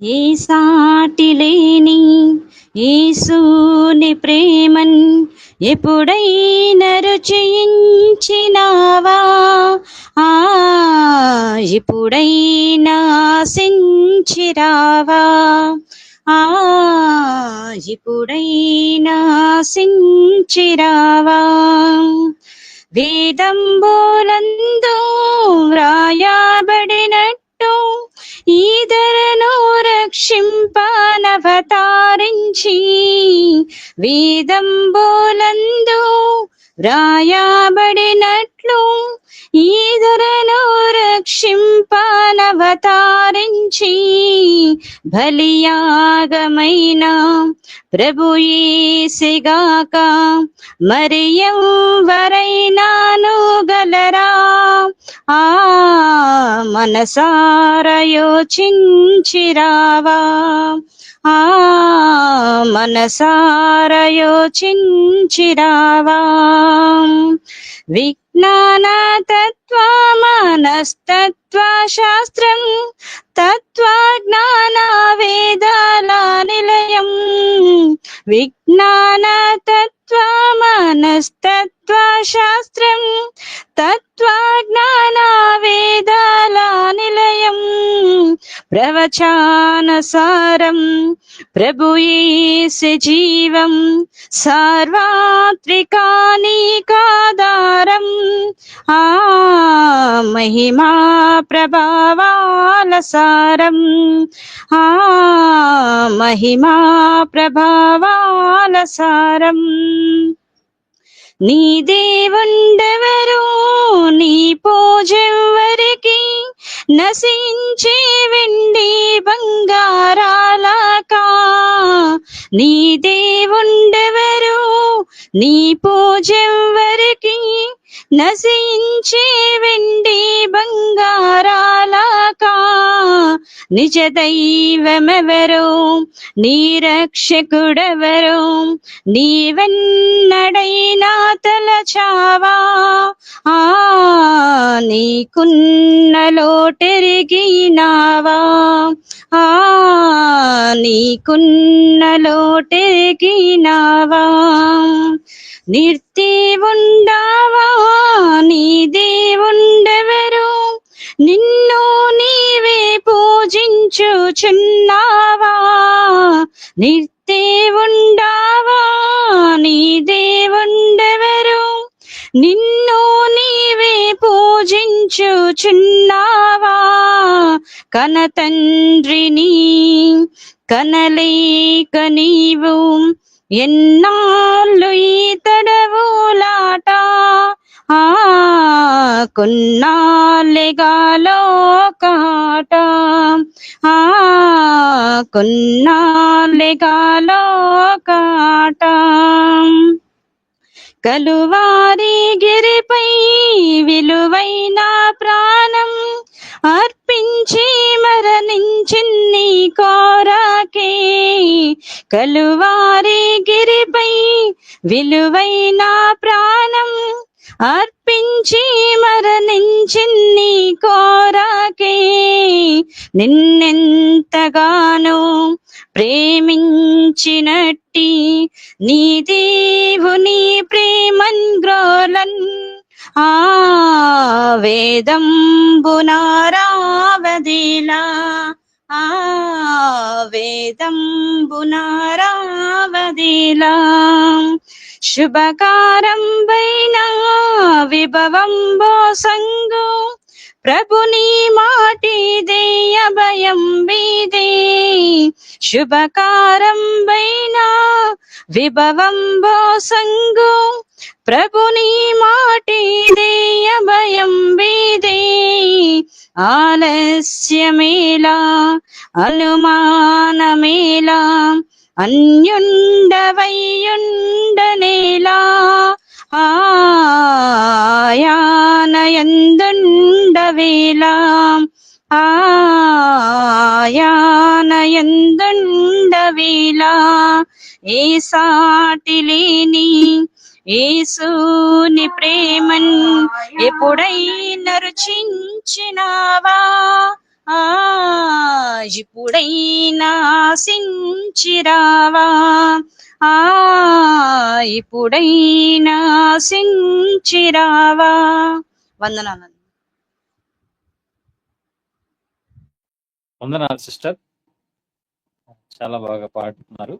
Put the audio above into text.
ఏ సాటి లేని ఈసూని ప్రేమన్ ఎప్పుడైనా రుచించినావా? ఆ ఎప్పుడైనా సించిరావా ఆ ఎప్పుడైనా సించిరావా వేదంబోలందు వ్రాయబడినట్టు ఈదరను రక్షింపనవతారించి వేదంబోలందు వ్రాయబడినట్లు ఈదరను రక్షింపనవతారించి బలియాగమైన ప్రభుయేసిగాక మరి ఎవరైనాను గలరా? ఆ మనసారయో చించిరావా ఆ మనసార వి విజ్ఞాన తత్వజ్ఞానవేదాలనిలయం మనస్తత్వ తత్వజ్ఞానవేదాలనిలయం ప్రవచానసారం ప్రభుయేసి జీవం సార్వాత్రికానికాదారం ఆ మహిమా ప్రభావాల సారం ఆ మహిమా ప్రభావాల సారం. నీ దేవుండెవరు నీ పూజెవ్వరికి నశించే వెండి బంగారాలకా నీ దేవుండెవరు? నీ పూజెవ్వరికి నశించే వెండి బంగారాలకా నిజ దైవమెవరు నీ రక్షకుడెవరు? నీవెన్నడైనా తలచావా ఆ నీకున్న లోటెరిగినావా ఆ నీకున్న లోటెరిగినావా నిర్తి ఉండవా నీ దేవుండెవరు నిన్ను నీవే పూజించుచున్నావా నిర్తి చూచున్నావా కన తండ్రిని కనలేక నీవు ఎన్నాళ్ళు ఈ తడవులాట ఆ కొన్నాళ్ళెగాలోకాట ఆ కొన్నాళ్ళెగాలోకాట కలువారి గిరిపై విలువైన ప్రాణం. అర్పించి మరణించిన్ని కోరాకే. కలువారి గిరిపై విలువైన ప్రాణం. అర్పించి మరణించిన్ని కోరాకే. నిన్నెంతగానో ప్రేమించినట్టి నీ దేవుని ప్రేమన్ గ్రోలన్ ఆ వేదంబునారావదిలా ఆ వేదంబునారావదిలా శుభకారం వైన విభవం సంగు. ప్రభుని మాటి దేయ భయం వీదే శుభకారం వైన విభవం సంగు. ప్రభుని మాటి దేయ భయం వీదే ఆలస్యమేలా అనుమానమేలా అన్యుండవయ్యుండనేలా ఆయానయందుండవేలా ఆయానయందుండవేలా ఏ సాటి లేని ఏసుని ప్రేమన్ ఎప్పుడైనా రుచించినావా? ఆ ఇప్పుడైనా సించిరావా ఆ ఇప్పుడైనా సించిరావా వందనాలు. వందనాలు సిస్టర్. చాలా బాగా పాడుతున్నారు.